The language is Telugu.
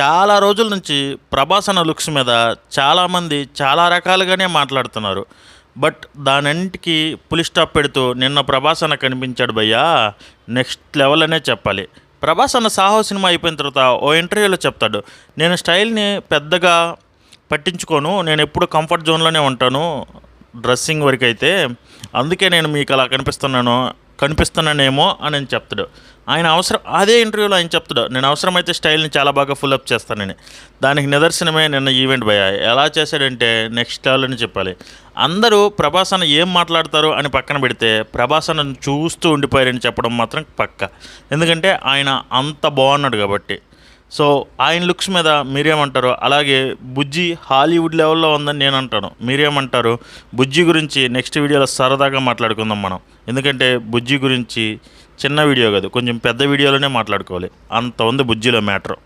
చాలా రోజుల నుంచి ప్రభాస్ అన్న లుక్స్ మీద చాలామంది చాలా రకాలుగానే మాట్లాడుతున్నారు. బట్ దానంటికి పులి స్టాప్ పెడుతూ నిన్న ప్రభాస్ అన్న కనిపించాడు భయ్యా. నెక్స్ట్ లెవెల్ అనే చెప్పాలి. ప్రభాస్ అన్న సాహో సినిమా అయిపోయిన తర్వాత ఓ ఇంటర్వ్యూలో చెప్తాడు. నేను స్టైల్ని పెద్దగా పట్టించుకోను. నేను ఎప్పుడు కంఫర్ట్ జోన్లోనే ఉంటాను డ్రెస్సింగ్ వరకు అయితే అందుకే నేను మీకు అలా కనిపిస్తున్నాను. కనిపిస్తున్నానేమో అని చెప్తాడు. ఆయన అవసరం అదే ఇంటర్వ్యూలో ఆయన చెప్తాడు. నేను అవసరమైతే స్టైల్ని చాలా బాగా ఫుల్ అప్ చేస్తానని. దానికి నిదర్శనమే నిన్న ఈవెంట్ భయ ఎలా చేశాడంటే నెక్స్ట్ లెవెల్ చెప్పాలి. అందరూ ప్రభాసన ఏం మాట్లాడతారు అని పక్కన పెడితే ప్రభాసన చూస్తూ ఉండిపోయారని చెప్పడం మాత్రం పక్క. ఎందుకంటే ఆయన అంత బాగున్నాడు కాబట్టి. సో ఆయన లుక్స్ మీద మీరేమంటారు అలాగే బుజ్జి హాలీవుడ్ లెవెల్లో ఉందని నేను అంటాను. మీరేమంటారు బుజ్జి గురించి నెక్స్ట్ వీడియోలో సరదాగా మాట్లాడుకుందాం మనం. ఎందుకంటే బుజ్జి గురించి చిన్న వీడియో కాదు కొంచెం పెద్ద వీడియోలోనే మాట్లాడుకోవాలి. అంత ఉంది బుజ్జిలో మ్యాటర్.